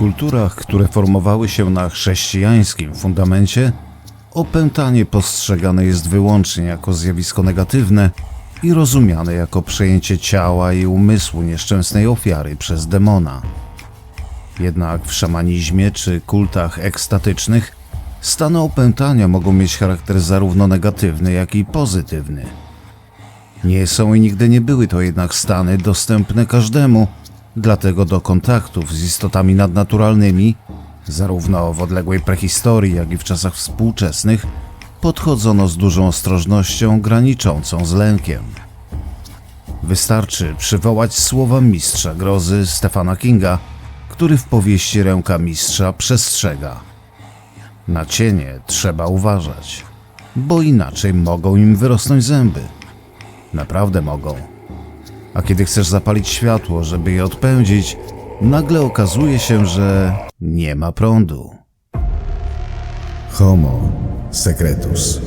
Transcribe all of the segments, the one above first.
kulturach, które formowały się na chrześcijańskim fundamencie, opętanie postrzegane jest wyłącznie jako zjawisko negatywne i rozumiane jako przejęcie ciała i umysłu nieszczęsnej ofiary przez demona. Jednak w szamanizmie czy kultach ekstatycznych stany opętania mogą mieć charakter zarówno negatywny, jak i pozytywny. Nie są i nigdy nie były to jednak stany dostępne każdemu, dlatego do kontaktów z istotami nadnaturalnymi, zarówno w odległej prehistorii, jak i w czasach współczesnych, podchodzono z dużą ostrożnością graniczącą z lękiem. Wystarczy przywołać słowa mistrza grozy Stefana Kinga, który w powieści Ręka Mistrza przestrzega. Na cienie trzeba uważać, bo inaczej mogą im wyrosnąć zęby. Naprawdę mogą. A kiedy chcesz zapalić światło, żeby je odpędzić, nagle okazuje się, że nie ma prądu. Homo secretus.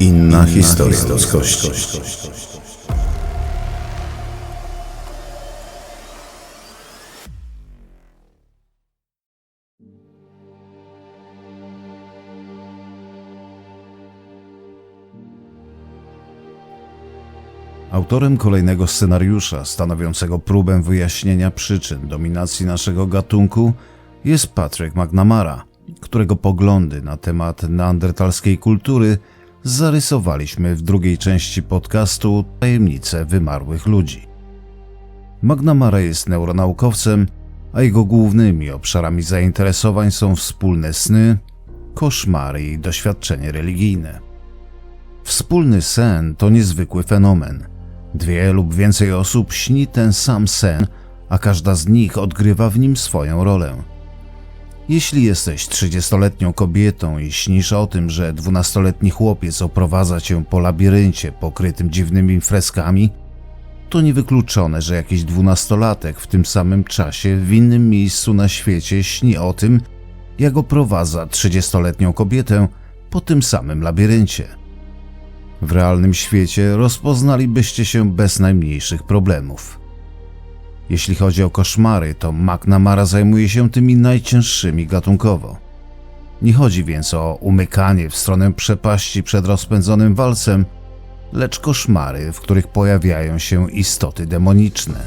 Inna, historia ludzkości. Autorem kolejnego scenariusza stanowiącego próbę wyjaśnienia przyczyn dominacji naszego gatunku jest Patrick McNamara, którego poglądy na temat neandertalskiej kultury zarysowaliśmy w drugiej części podcastu Tajemnice wymarłych ludzi. McNamara jest neuronaukowcem, a jego głównymi obszarami zainteresowań są wspólne sny, koszmary i doświadczenie religijne. Wspólny sen to niezwykły fenomen. Dwie lub więcej osób śni ten sam sen, a każda z nich odgrywa w nim swoją rolę. Jeśli jesteś 30-letnią kobietą i śnisz o tym, że 12-letni chłopiec oprowadza cię po labiryncie pokrytym dziwnymi freskami, to niewykluczone, że jakiś dwunastolatek w tym samym czasie w innym miejscu na świecie śni o tym, jak oprowadza 30-letnią kobietę po tym samym labiryncie. W realnym świecie rozpoznalibyście się bez najmniejszych problemów. Jeśli chodzi o koszmary, to McNamara zajmuje się tymi najcięższymi gatunkowo. Nie chodzi więc o umykanie w stronę przepaści przed rozpędzonym walcem, lecz koszmary, w których pojawiają się istoty demoniczne.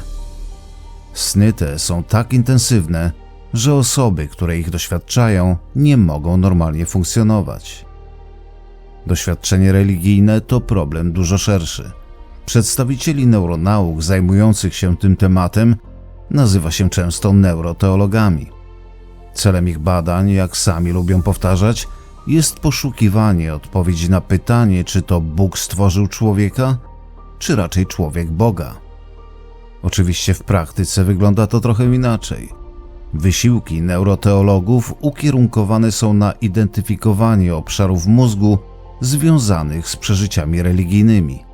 Sny te są tak intensywne, że osoby, które ich doświadczają, nie mogą normalnie funkcjonować. Doświadczenie religijne to problem dużo szerszy. Przedstawicieli neuronauk zajmujących się tym tematem nazywa się często neuroteologami. Celem ich badań, jak sami lubią powtarzać, jest poszukiwanie odpowiedzi na pytanie, czy to Bóg stworzył człowieka, czy raczej człowiek Boga. Oczywiście w praktyce wygląda to trochę inaczej. Wysiłki neuroteologów ukierunkowane są na identyfikowanie obszarów mózgu związanych z przeżyciami religijnymi.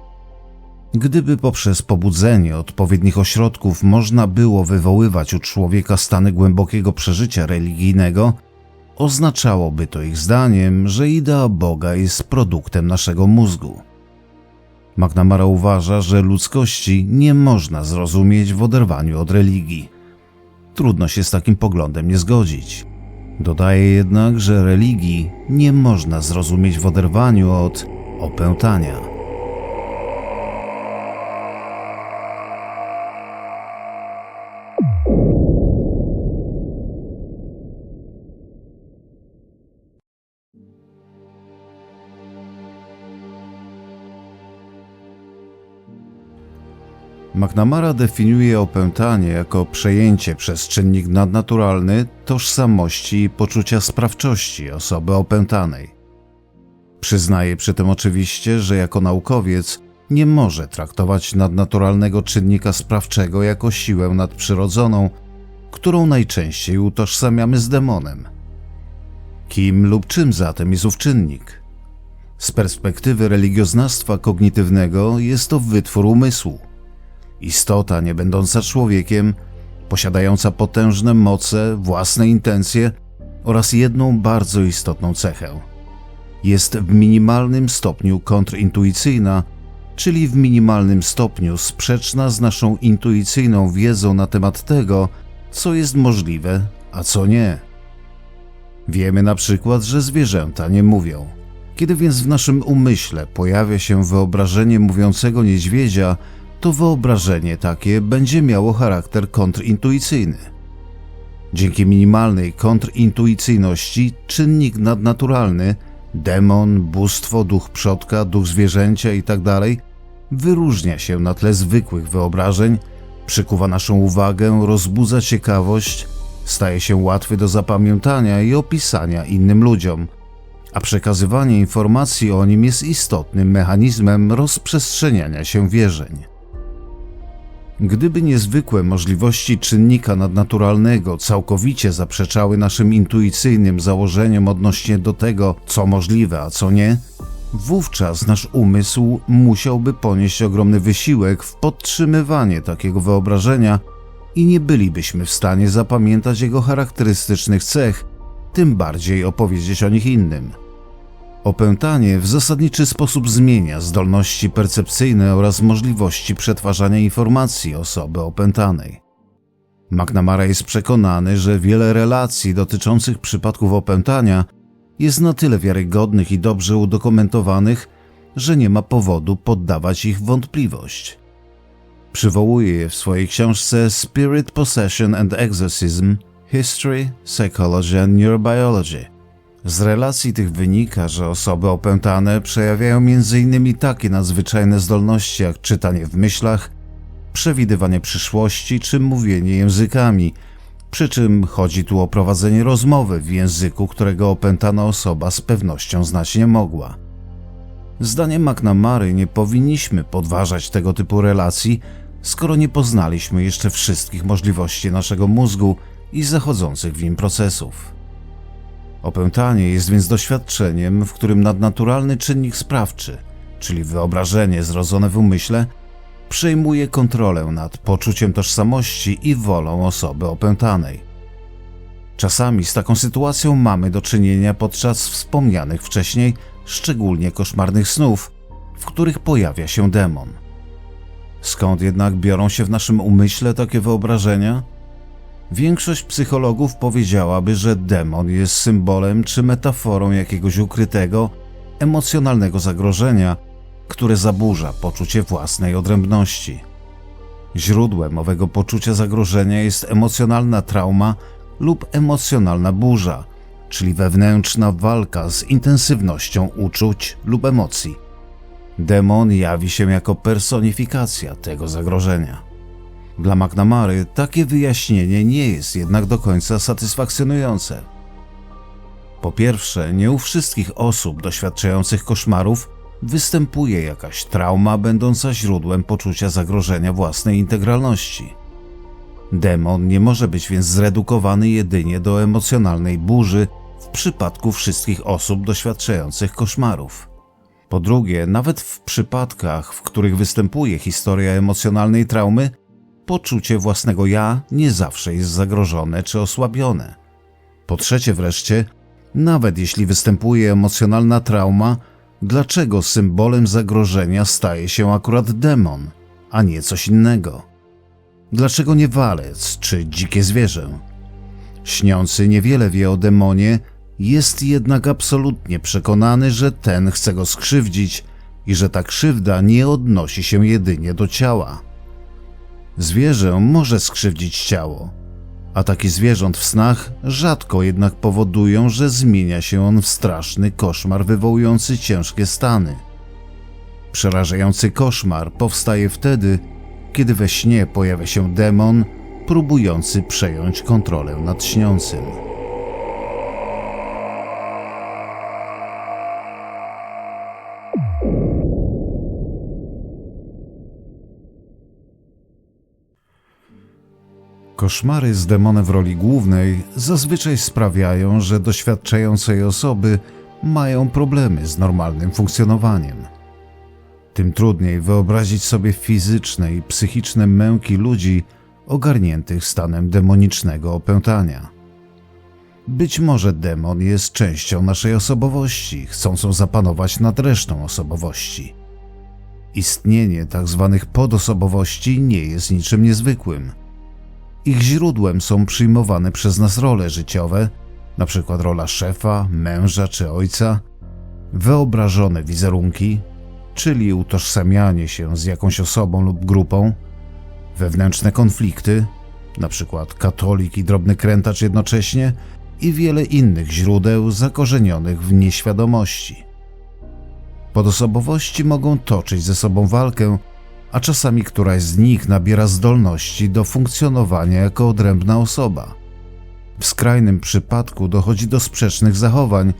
Gdyby poprzez pobudzenie odpowiednich ośrodków można było wywoływać u człowieka stany głębokiego przeżycia religijnego, oznaczałoby to ich zdaniem, że idea Boga jest produktem naszego mózgu. McNamara uważa, że ludzkości nie można zrozumieć w oderwaniu od religii. Trudno się z takim poglądem nie zgodzić. Dodaje jednak, że religii nie można zrozumieć w oderwaniu od opętania. McNamara definiuje opętanie jako przejęcie przez czynnik nadnaturalny tożsamości i poczucia sprawczości osoby opętanej. Przyznaje przy tym oczywiście, że jako naukowiec nie może traktować nadnaturalnego czynnika sprawczego jako siłę nadprzyrodzoną, którą najczęściej utożsamiamy z demonem. Kim lub czym zatem jest ów czynnik? Z perspektywy religioznawstwa kognitywnego jest to wytwór umysłu istota nie będąca człowiekiem, posiadająca potężne moce, własne intencje oraz jedną bardzo istotną cechę. Jest w minimalnym stopniu kontrintuicyjna, czyli w minimalnym stopniu sprzeczna z naszą intuicyjną wiedzą na temat tego, co jest możliwe, a co nie. Wiemy na przykład, że zwierzęta nie mówią. Kiedy więc w naszym umyśle pojawia się wyobrażenie mówiącego niedźwiedzia, to wyobrażenie takie będzie miało charakter kontrintuicyjny. Dzięki minimalnej kontrintuicyjności czynnik nadnaturalny demon, bóstwo, duch przodka, duch zwierzęcia itd. wyróżnia się na tle zwykłych wyobrażeń, przykuwa naszą uwagę, rozbudza ciekawość, staje się łatwy do zapamiętania i opisania innym ludziom, a przekazywanie informacji o nim jest istotnym mechanizmem rozprzestrzeniania się wierzeń. Gdyby niezwykłe możliwości czynnika nadnaturalnego całkowicie zaprzeczały naszym intuicyjnym założeniom odnośnie do tego, co możliwe, a co nie, wówczas nasz umysł musiałby ponieść ogromny wysiłek w podtrzymywanie takiego wyobrażenia i nie bylibyśmy w stanie zapamiętać jego charakterystycznych cech, tym bardziej opowiedzieć o nich innym. Opętanie w zasadniczy sposób zmienia zdolności percepcyjne oraz możliwości przetwarzania informacji osoby opętanej. McNamara jest przekonany, że wiele relacji dotyczących przypadków opętania jest na tyle wiarygodnych i dobrze udokumentowanych, że nie ma powodu poddawać ich wątpliwość. Przywołuje je w swojej książce Spirit Possession and Exorcism History, Psychology and Neurobiology. Z relacji tych wynika, że osoby opętane przejawiają m.in. takie nadzwyczajne zdolności jak czytanie w myślach, przewidywanie przyszłości czy mówienie językami, przy czym chodzi tu o prowadzenie rozmowy w języku, którego opętana osoba z pewnością znać nie mogła. Zdaniem McNamary nie powinniśmy podważać tego typu relacji, skoro nie poznaliśmy jeszcze wszystkich możliwości naszego mózgu i zachodzących w nim procesów. Opętanie jest więc doświadczeniem, w którym nadnaturalny czynnik sprawczy, czyli wyobrażenie zrodzone w umyśle, przejmuje kontrolę nad poczuciem tożsamości i wolą osoby opętanej. Czasami z taką sytuacją mamy do czynienia podczas wspomnianych wcześniej, szczególnie koszmarnych snów, w których pojawia się demon. Skąd jednak biorą się w naszym umyśle takie wyobrażenia? Większość psychologów powiedziałaby, że demon jest symbolem czy metaforą jakiegoś ukrytego, emocjonalnego zagrożenia, które zaburza poczucie własnej odrębności. Źródłem owego poczucia zagrożenia jest emocjonalna trauma lub emocjonalna burza, czyli wewnętrzna walka z intensywnością uczuć lub emocji. Demon jawi się jako personifikacja tego zagrożenia. Dla McNamary takie wyjaśnienie nie jest jednak do końca satysfakcjonujące. Po pierwsze, nie u wszystkich osób doświadczających koszmarów występuje jakaś trauma będąca źródłem poczucia zagrożenia własnej integralności. Demon nie może być więc zredukowany jedynie do emocjonalnej burzy w przypadku wszystkich osób doświadczających koszmarów. Po drugie, nawet w przypadkach, w których występuje historia emocjonalnej traumy, poczucie własnego ja nie zawsze jest zagrożone czy osłabione. Po trzecie wreszcie, nawet jeśli występuje emocjonalna trauma, dlaczego symbolem zagrożenia staje się akurat demon, a nie coś innego? Dlaczego nie walec czy dzikie zwierzę? Śniący niewiele wie o demonie, jest jednak absolutnie przekonany, że ten chce go skrzywdzić i że ta krzywda nie odnosi się jedynie do ciała. Zwierzę może skrzywdzić ciało. Ataki zwierząt w snach rzadko jednak powodują, że zmienia się on w straszny koszmar wywołujący ciężkie stany. Przerażający koszmar powstaje wtedy, kiedy we śnie pojawia się demon próbujący przejąć kontrolę nad śniącym. Koszmary z demonem w roli głównej zazwyczaj sprawiają, że doświadczającej osoby mają problemy z normalnym funkcjonowaniem. Tym trudniej wyobrazić sobie fizyczne i psychiczne męki ludzi ogarniętych stanem demonicznego opętania. Być może demon jest częścią naszej osobowości, chcącą zapanować nad resztą osobowości. Istnienie tzw. podosobowości nie jest niczym niezwykłym. Ich źródłem są przyjmowane przez nas role życiowe, np. rola szefa, męża czy ojca, wyobrażone wizerunki, czyli utożsamianie się z jakąś osobą lub grupą, wewnętrzne konflikty, np. katolik i drobny krętacz jednocześnie, i wiele innych źródeł zakorzenionych w nieświadomości. Podosobowości mogą toczyć ze sobą walkę, a czasami któraś z nich nabiera zdolności do funkcjonowania jako odrębna osoba. W skrajnym przypadku dochodzi do sprzecznych zachowań,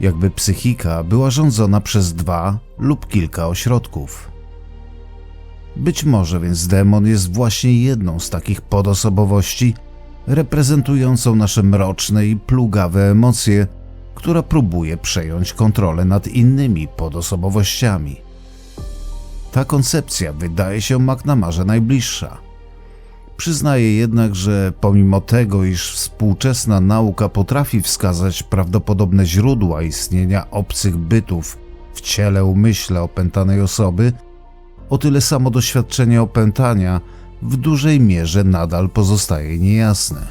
jakby psychika była rządzona przez dwa lub kilka ośrodków. Być może więc demon jest właśnie jedną z takich podosobowości, reprezentującą nasze mroczne i plugawe emocje, która próbuje przejąć kontrolę nad innymi podosobowościami. Ta koncepcja wydaje się McNamarze najbliższa. Przyznaję jednak, że pomimo tego, iż współczesna nauka potrafi wskazać prawdopodobne źródła istnienia obcych bytów w ciele umyśle opętanej osoby, o tyle samo doświadczenie opętania w dużej mierze nadal pozostaje niejasne.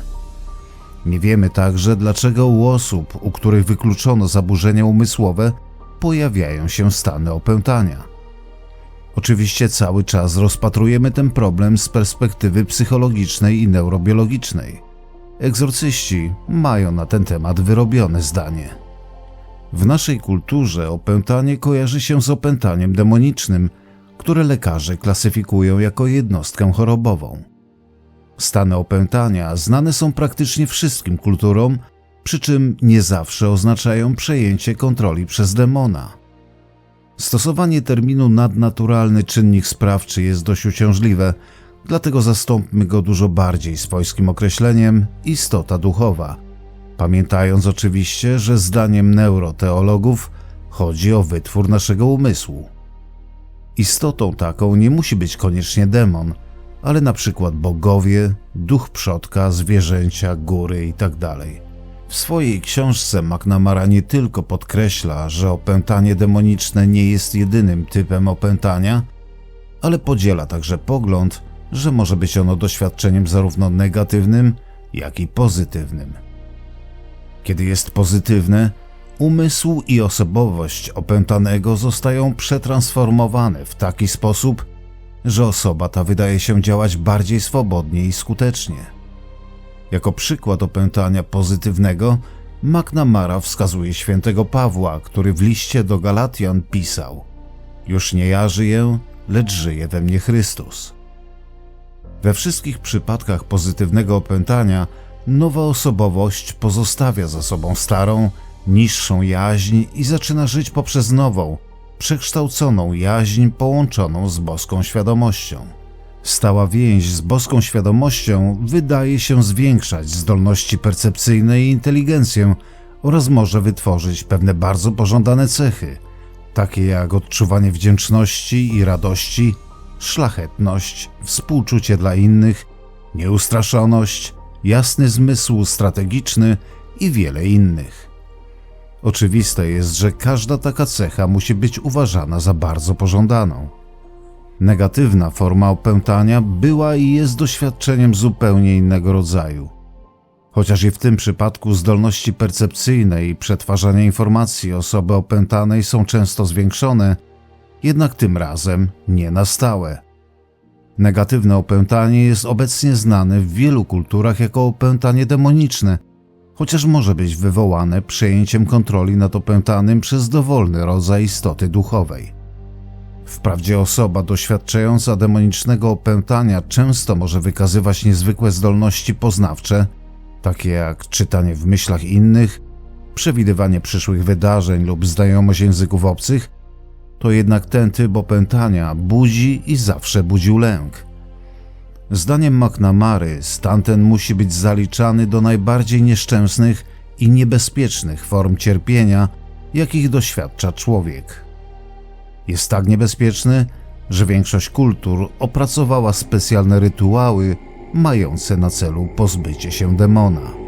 Nie wiemy także, dlaczego u osób, u których wykluczono zaburzenia umysłowe, pojawiają się stany opętania. Oczywiście cały czas rozpatrujemy ten problem z perspektywy psychologicznej i neurobiologicznej. Egzorcyści mają na ten temat wyrobione zdanie. W naszej kulturze opętanie kojarzy się z opętaniem demonicznym, które lekarze klasyfikują jako jednostkę chorobową. Stany opętania znane są praktycznie wszystkim kulturom, przy czym nie zawsze oznaczają przejęcie kontroli przez demona. Stosowanie terminu nadnaturalny czynnik sprawczy jest dość uciążliwe, dlatego zastąpmy go dużo bardziej swojskim określeniem istota duchowa, pamiętając oczywiście, że zdaniem neuroteologów chodzi o wytwór naszego umysłu. Istotą taką nie musi być koniecznie demon, ale na przykład bogowie, duch przodka, zwierzęcia, góry itd. W swojej książce McNamara nie tylko podkreśla, że opętanie demoniczne nie jest jedynym typem opętania, ale podziela także pogląd, że może być ono doświadczeniem zarówno negatywnym, jak i pozytywnym. Kiedy jest pozytywne, umysł i osobowość opętanego zostają przetransformowane w taki sposób, że osoba ta wydaje się działać bardziej swobodnie i skutecznie. Jako przykład opętania pozytywnego, McNamara wskazuje świętego Pawła, który w liście do Galatian pisał: Już nie ja żyję, lecz żyje we mnie Chrystus. We wszystkich przypadkach pozytywnego opętania, nowa osobowość pozostawia za sobą starą, niższą jaźń i zaczyna żyć poprzez nową, przekształconą jaźń połączoną z boską świadomością. Stała więź z boską świadomością wydaje się zwiększać zdolności percepcyjne i inteligencję oraz może wytworzyć pewne bardzo pożądane cechy, takie jak odczuwanie wdzięczności i radości, szlachetność, współczucie dla innych, nieustraszoność, jasny zmysł strategiczny i wiele innych. Oczywiste jest, że każda taka cecha musi być uważana za bardzo pożądaną. Negatywna forma opętania była i jest doświadczeniem zupełnie innego rodzaju. Chociaż i w tym przypadku zdolności percepcyjne i przetwarzania informacji osoby opętanej są często zwiększone, jednak tym razem nie na stałe. Negatywne opętanie jest obecnie znane w wielu kulturach jako opętanie demoniczne, chociaż może być wywołane przejęciem kontroli nad opętanym przez dowolny rodzaj istoty duchowej. Wprawdzie osoba doświadczająca demonicznego opętania często może wykazywać niezwykłe zdolności poznawcze, takie jak czytanie w myślach innych, przewidywanie przyszłych wydarzeń lub znajomość języków obcych, to jednak ten typ opętania budzi i zawsze budził lęk. Zdaniem McNamary stan ten musi być zaliczany do najbardziej nieszczęsnych i niebezpiecznych form cierpienia, jakich doświadcza człowiek. Jest tak niebezpieczny, że większość kultur opracowała specjalne rytuały mające na celu pozbycie się demona.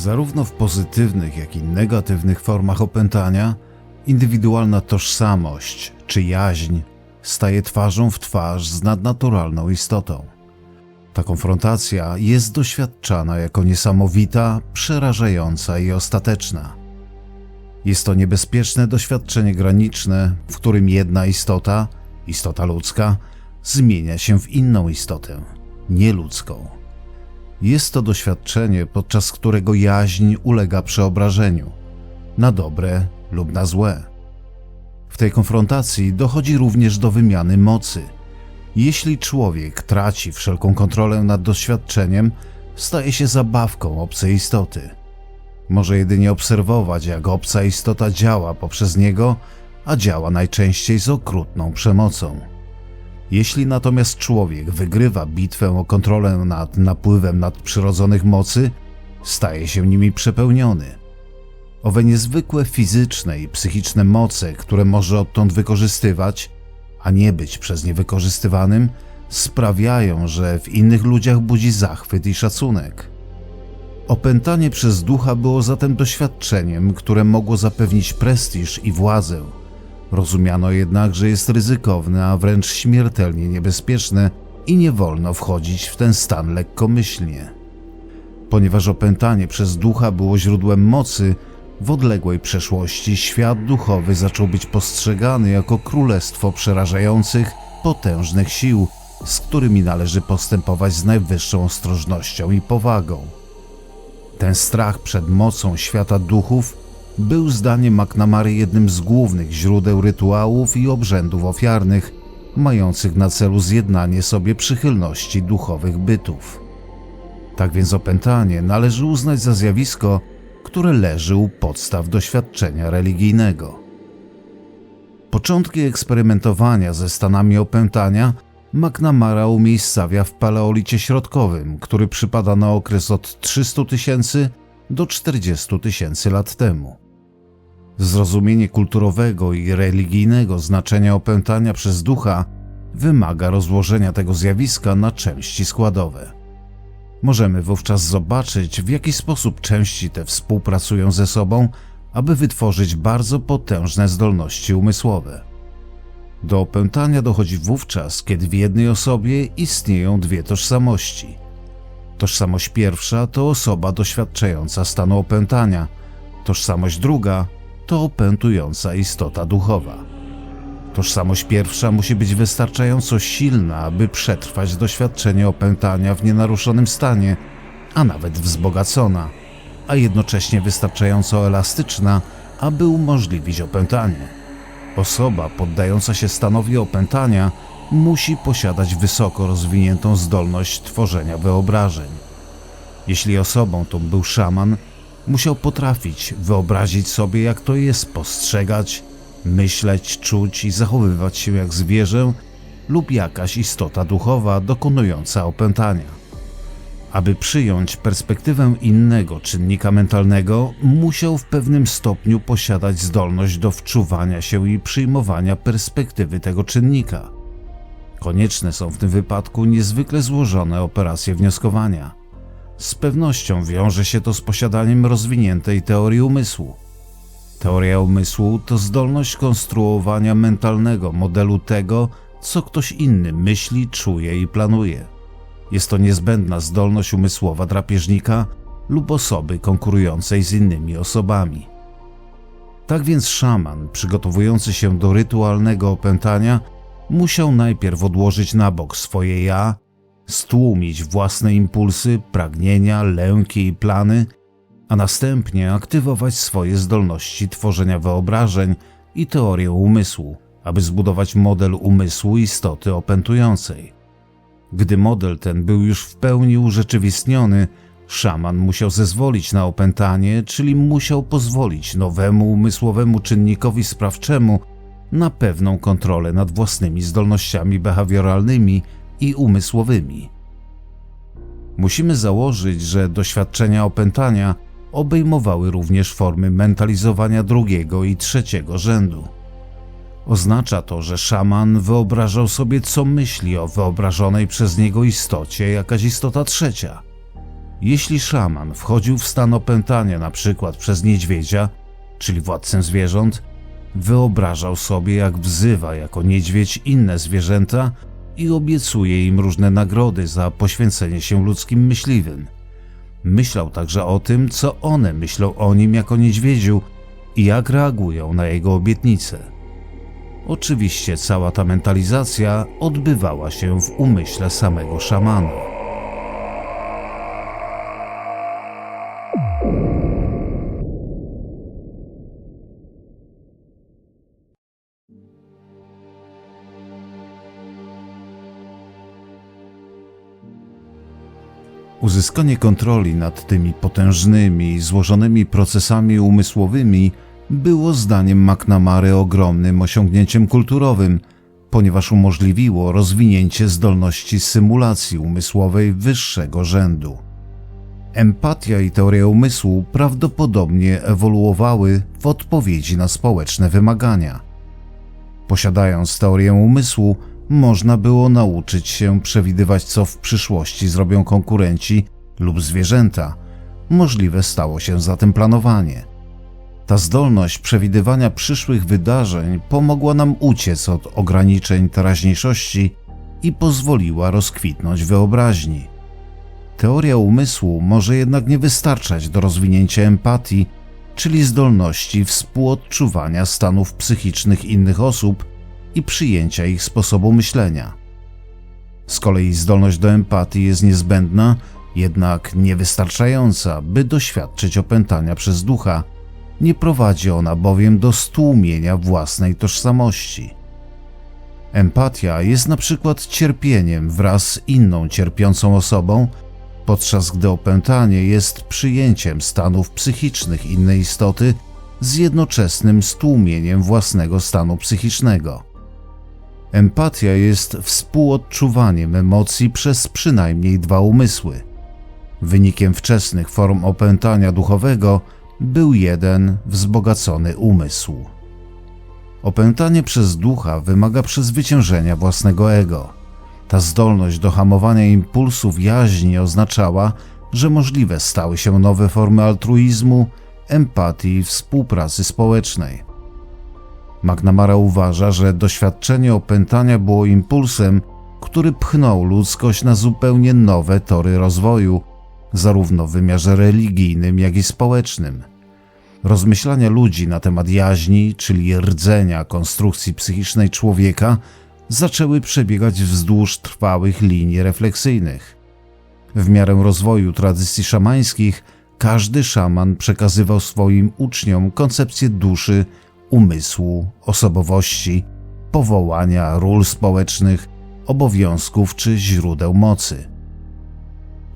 Zarówno w pozytywnych, jak i negatywnych formach opętania, indywidualna tożsamość czy jaźń staje twarzą w twarz z nadnaturalną istotą. Ta konfrontacja jest doświadczana jako niesamowita, przerażająca i ostateczna. Jest to niebezpieczne doświadczenie graniczne, w którym jedna istota, istota ludzka, zmienia się w inną istotę, nieludzką. Jest to doświadczenie, podczas którego jaźń ulega przeobrażeniu na dobre lub na złe. W tej konfrontacji dochodzi również do wymiany mocy. Jeśli człowiek traci wszelką kontrolę nad doświadczeniem, staje się zabawką obcej istoty. Może jedynie obserwować, jak obca istota działa poprzez niego, a działa najczęściej z okrutną przemocą. Jeśli natomiast człowiek wygrywa bitwę o kontrolę nad napływem nadprzyrodzonych mocy, staje się nimi przepełniony. Owe niezwykłe fizyczne i psychiczne moce, które może odtąd wykorzystywać, a nie być przez nie wykorzystywanym, sprawiają, że w innych ludziach budzi zachwyt i szacunek. Opętanie przez ducha było zatem doświadczeniem, które mogło zapewnić prestiż i władzę. Rozumiano jednak, że jest ryzykowne, a wręcz śmiertelnie niebezpieczne i nie wolno wchodzić w ten stan lekkomyślnie. Ponieważ opętanie przez ducha było źródłem mocy, w odległej przeszłości świat duchowy zaczął być postrzegany jako królestwo przerażających, potężnych sił, z którymi należy postępować z najwyższą ostrożnością i powagą. Ten strach przed mocą świata duchów był zdaniem McNamary jednym z głównych źródeł rytuałów i obrzędów ofiarnych, mających na celu zjednanie sobie przychylności duchowych bytów. Tak więc opętanie należy uznać za zjawisko, które leży u podstaw doświadczenia religijnego. Początki eksperymentowania ze stanami opętania McNamara umiejscawia w paleolicie środkowym, który przypada na okres od 300 tysięcy do 40 tysięcy lat temu. Zrozumienie kulturowego i religijnego znaczenia opętania przez ducha wymaga rozłożenia tego zjawiska na części składowe. Możemy wówczas zobaczyć, w jaki sposób części te współpracują ze sobą, aby wytworzyć bardzo potężne zdolności umysłowe. Do opętania dochodzi wówczas, kiedy w jednej osobie istnieją dwie tożsamości. Tożsamość pierwsza to osoba doświadczająca stanu opętania, tożsamość druga to opętująca istota duchowa. Tożsamość pierwsza musi być wystarczająco silna, aby przetrwać doświadczenie opętania w nienaruszonym stanie, a nawet wzbogacona, a jednocześnie wystarczająco elastyczna, aby umożliwić opętanie. Osoba poddająca się stanowi opętania musi posiadać wysoko rozwiniętą zdolność tworzenia wyobrażeń. Jeśli osobą tą był szaman, musiał potrafić wyobrazić sobie, jak to jest postrzegać, myśleć, czuć i zachowywać się jak zwierzę lub jakaś istota duchowa dokonująca opętania. Aby przyjąć perspektywę innego czynnika mentalnego, musiał w pewnym stopniu posiadać zdolność do wczuwania się i przyjmowania perspektywy tego czynnika. Konieczne są w tym wypadku niezwykle złożone operacje wnioskowania. Z pewnością wiąże się to z posiadaniem rozwiniętej teorii umysłu. Teoria umysłu to zdolność konstruowania mentalnego modelu tego, co ktoś inny myśli, czuje i planuje. Jest to niezbędna zdolność umysłowa drapieżnika lub osoby konkurującej z innymi osobami. Tak więc szaman, przygotowujący się do rytualnego opętania, musiał najpierw odłożyć na bok swoje ja, stłumić własne impulsy, pragnienia, lęki i plany, a następnie aktywować swoje zdolności tworzenia wyobrażeń i teorię umysłu, aby zbudować model umysłu istoty opętującej. Gdy model ten był już w pełni urzeczywistniony, szaman musiał zezwolić na opętanie, czyli musiał pozwolić nowemu umysłowemu czynnikowi sprawczemu na pewną kontrolę nad własnymi zdolnościami behawioralnymi i umysłowymi. Musimy założyć, że doświadczenia opętania obejmowały również formy mentalizowania drugiego i trzeciego rzędu. Oznacza to, że szaman wyobrażał sobie, co myśli o wyobrażonej przez niego istocie jakaś istota trzecia. Jeśli szaman wchodził w stan opętania na przykład przez niedźwiedzia, czyli władcę zwierząt, wyobrażał sobie, jak wzywa jako niedźwiedź inne zwierzęta i obiecuje im różne nagrody za poświęcenie się ludzkim myśliwym. Myślał także o tym, co one myślą o nim jako niedźwiedziu i jak reagują na jego obietnice. Oczywiście cała ta mentalizacja odbywała się w umyśle samego szamana. Uzyskanie kontroli nad tymi potężnymi, złożonymi procesami umysłowymi było zdaniem McNamary ogromnym osiągnięciem kulturowym, ponieważ umożliwiło rozwinięcie zdolności symulacji umysłowej wyższego rzędu. Empatia i teoria umysłu prawdopodobnie ewoluowały w odpowiedzi na społeczne wymagania. Posiadając teorię umysłu, można było nauczyć się przewidywać, co w przyszłości zrobią konkurenci lub zwierzęta. Możliwe stało się zatem planowanie. Ta zdolność przewidywania przyszłych wydarzeń pomogła nam uciec od ograniczeń teraźniejszości i pozwoliła rozkwitnąć wyobraźni. Teoria umysłu może jednak nie wystarczać do rozwinięcia empatii, czyli zdolności współodczuwania stanów psychicznych innych osób i przyjęcia ich sposobu myślenia. Z kolei zdolność do empatii jest niezbędna, jednak niewystarczająca, by doświadczyć opętania przez ducha. Nie prowadzi ona bowiem do stłumienia własnej tożsamości. Empatia jest na przykład cierpieniem wraz z inną cierpiącą osobą, podczas gdy opętanie jest przyjęciem stanów psychicznych innej istoty z jednoczesnym stłumieniem własnego stanu psychicznego. Empatia jest współodczuwaniem emocji przez przynajmniej dwa umysły. Wynikiem wczesnych form opętania duchowego był jeden wzbogacony umysł. Opętanie przez ducha wymaga przezwyciężenia własnego ego. Ta zdolność do hamowania impulsów jaźni oznaczała, że możliwe stały się nowe formy altruizmu, empatii i współpracy społecznej. McNamara uważa, że doświadczenie opętania było impulsem, który pchnął ludzkość na zupełnie nowe tory rozwoju, zarówno w wymiarze religijnym, jak i społecznym. Rozmyślania ludzi na temat jaźni, czyli rdzenia konstrukcji psychicznej człowieka, zaczęły przebiegać wzdłuż trwałych linii refleksyjnych. W miarę rozwoju tradycji szamańskich, każdy szaman przekazywał swoim uczniom koncepcję duszy umysłu, osobowości, powołania, ról społecznych, obowiązków czy źródeł mocy.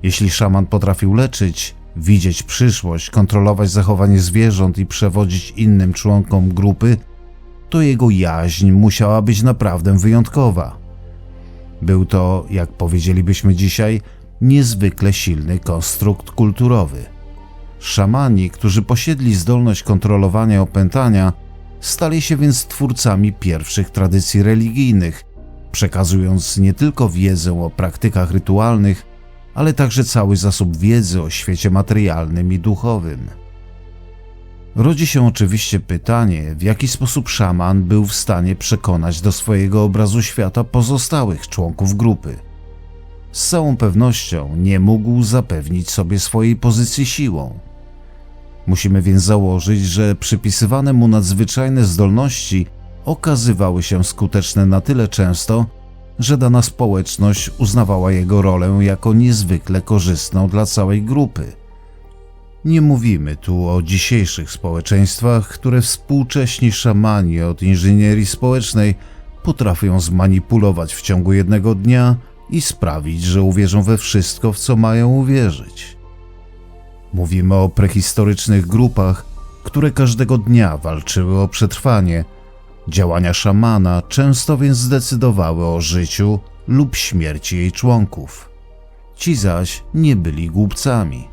Jeśli szaman potrafił leczyć, widzieć przyszłość, kontrolować zachowanie zwierząt i przewodzić innym członkom grupy, to jego jaźń musiała być naprawdę wyjątkowa. Był to, jak powiedzielibyśmy dzisiaj, niezwykle silny konstrukt kulturowy. Szamani, którzy posiedli zdolność kontrolowania opętania, stali się więc twórcami pierwszych tradycji religijnych, przekazując nie tylko wiedzę o praktykach rytualnych, ale także cały zasób wiedzy o świecie materialnym i duchowym. Rodzi się oczywiście pytanie, w jaki sposób szaman był w stanie przekonać do swojego obrazu świata pozostałych członków grupy. Z całą pewnością nie mógł zapewnić sobie swojej pozycji siłą. Musimy więc założyć, że przypisywane mu nadzwyczajne zdolności okazywały się skuteczne na tyle często, że dana społeczność uznawała jego rolę jako niezwykle korzystną dla całej grupy. Nie mówimy tu o dzisiejszych społeczeństwach, które współcześni szamani od inżynierii społecznej potrafią zmanipulować w ciągu jednego dnia i sprawić, że uwierzą we wszystko, w co mają uwierzyć. Mówimy o prehistorycznych grupach, które każdego dnia walczyły o przetrwanie. Działania szamana często więc zdecydowały o życiu lub śmierci jej członków. Ci zaś nie byli głupcami.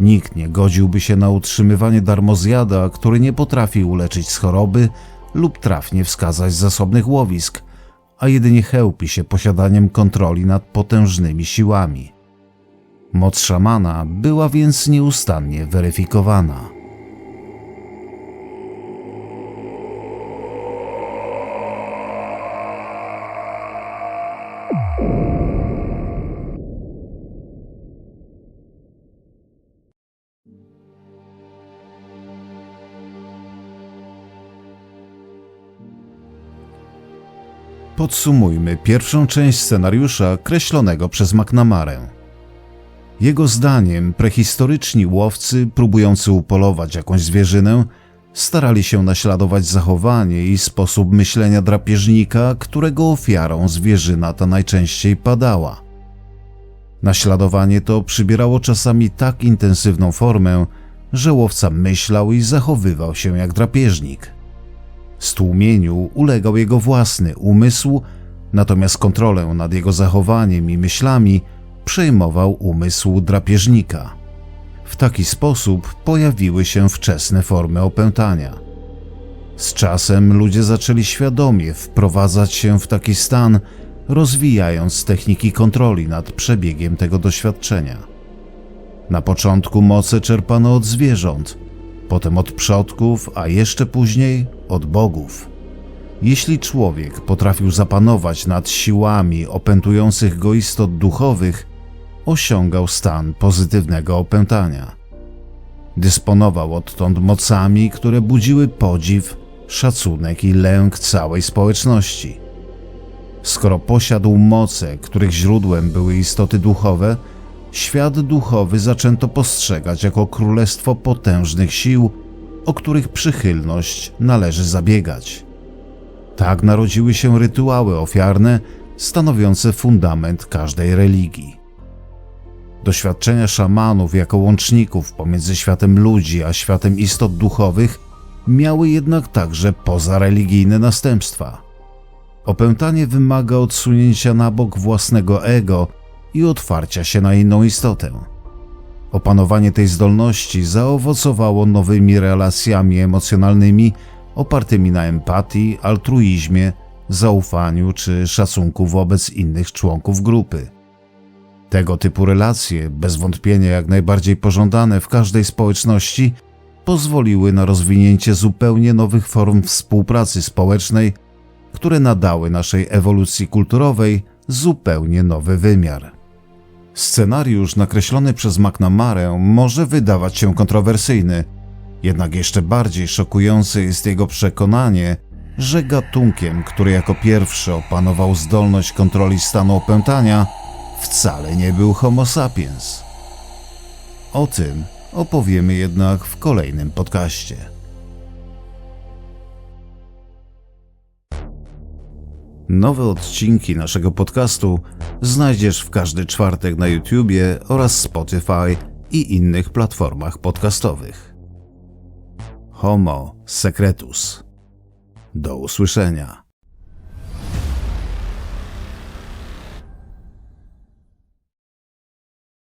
Nikt nie godziłby się na utrzymywanie darmozjada, który nie potrafi uleczyć z choroby lub trafnie wskazać zasobnych łowisk, a jedynie chełpi się posiadaniem kontroli nad potężnymi siłami. Moc szamana była więc nieustannie weryfikowana. Podsumujmy pierwszą część scenariusza kreślonego przez McNamarę. Jego zdaniem prehistoryczni łowcy próbujący upolować jakąś zwierzynę starali się naśladować zachowanie i sposób myślenia drapieżnika, którego ofiarą zwierzyna ta najczęściej padała. Naśladowanie to przybierało czasami tak intensywną formę, że łowca myślał i zachowywał się jak drapieżnik. Stłumieniu ulegał jego własny umysł, natomiast kontrolę nad jego zachowaniem i myślami przejmował umysł drapieżnika. W taki sposób pojawiły się wczesne formy opętania. Z czasem ludzie zaczęli świadomie wprowadzać się w taki stan, rozwijając techniki kontroli nad przebiegiem tego doświadczenia. Na początku moce czerpano od zwierząt, potem od przodków, a jeszcze później od bogów. Jeśli człowiek potrafił zapanować nad siłami opętujących go istot duchowych, osiągał stan pozytywnego opętania. Dysponował odtąd mocami, które budziły podziw, szacunek i lęk całej społeczności. Skoro posiadł moce, których źródłem były istoty duchowe, świat duchowy zaczęto postrzegać jako królestwo potężnych sił, o których przychylność należy zabiegać. Tak narodziły się rytuały ofiarne, stanowiące fundament każdej religii. Doświadczenia szamanów jako łączników pomiędzy światem ludzi a światem istot duchowych miały jednak także pozareligijne następstwa. Opętanie wymaga odsunięcia na bok własnego ego i otwarcia się na inną istotę. Opanowanie tej zdolności zaowocowało nowymi relacjami emocjonalnymi opartymi na empatii, altruizmie, zaufaniu czy szacunku wobec innych członków grupy. Tego typu relacje, bez wątpienia jak najbardziej pożądane w każdej społeczności, pozwoliły na rozwinięcie zupełnie nowych form współpracy społecznej, które nadały naszej ewolucji kulturowej zupełnie nowy wymiar. Scenariusz nakreślony przez McNamarę może wydawać się kontrowersyjny, jednak jeszcze bardziej szokujące jest jego przekonanie, że gatunkiem, który jako pierwszy opanował zdolność kontroli stanu opętania, wcale nie był Homo sapiens. O tym opowiemy jednak w kolejnym podcaście. Nowe odcinki naszego podcastu znajdziesz w każdy czwartek na YouTubie oraz Spotify i innych platformach podcastowych. Homo Secretus. Do usłyszenia.